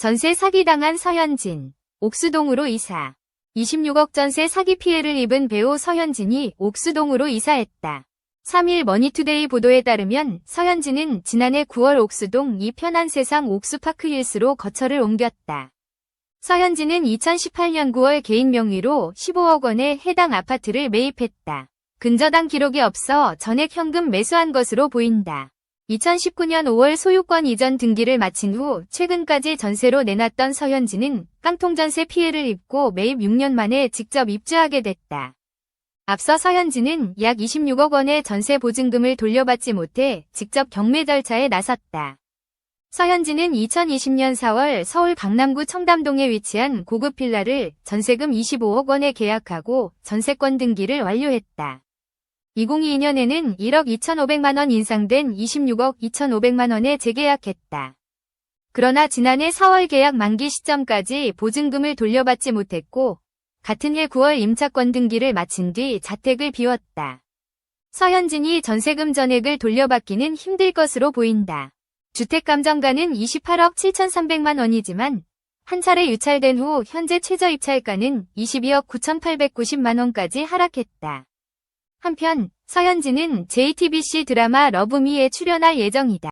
전세 사기당한 서현진, 옥수동으로 이사. 26억 전세 사기 피해를 입은 배우 서현진이 옥수동으로 이사했다. 3일 머니투데이 보도에 따르면 서현진은 지난해 9월 옥수동 이 편한 세상 옥수파크 힐스로 거처를 옮겼다. 서현진은 2018년 9월 개인 명의로 15억 원에 해당 아파트를 매입했다. 근저당 기록이 없어 전액 현금 매수한 것으로 보인다. 2019년 5월 소유권 이전 등기를 마친 후 최근까지 전세로 내놨던 서현진은 깡통전세 피해를 입고 매입 6년 만에 직접 입주하게 됐다. 앞서 서현진은 약 26억 원의 전세 보증금을 돌려받지 못해 직접 경매 절차에 나섰다. 서현진은 2020년 4월 서울 강남구 청담동에 위치한 고급 빌라를 전세금 25억 원에 계약하고 전세권 등기를 완료했다. 2022년에는 1억 2,500만 원 인상된 26억 2,500만 원에 재계약했다. 그러나 지난해 4월 계약 만기 시점까지 보증금을 돌려받지 못했고 같은 해 9월 임차권 등기를 마친 뒤 자택을 비웠다. 서현진이 전세금 전액을 돌려받기는 힘들 것으로 보인다. 주택감정가는 28억 7,300만 원이지만 한 차례 유찰된 후 현재 최저 입찰가는 22억 9,890만 원까지 하락했다. 한편 서현진은 JTBC 드라마 러브미에 출연할 예정이다.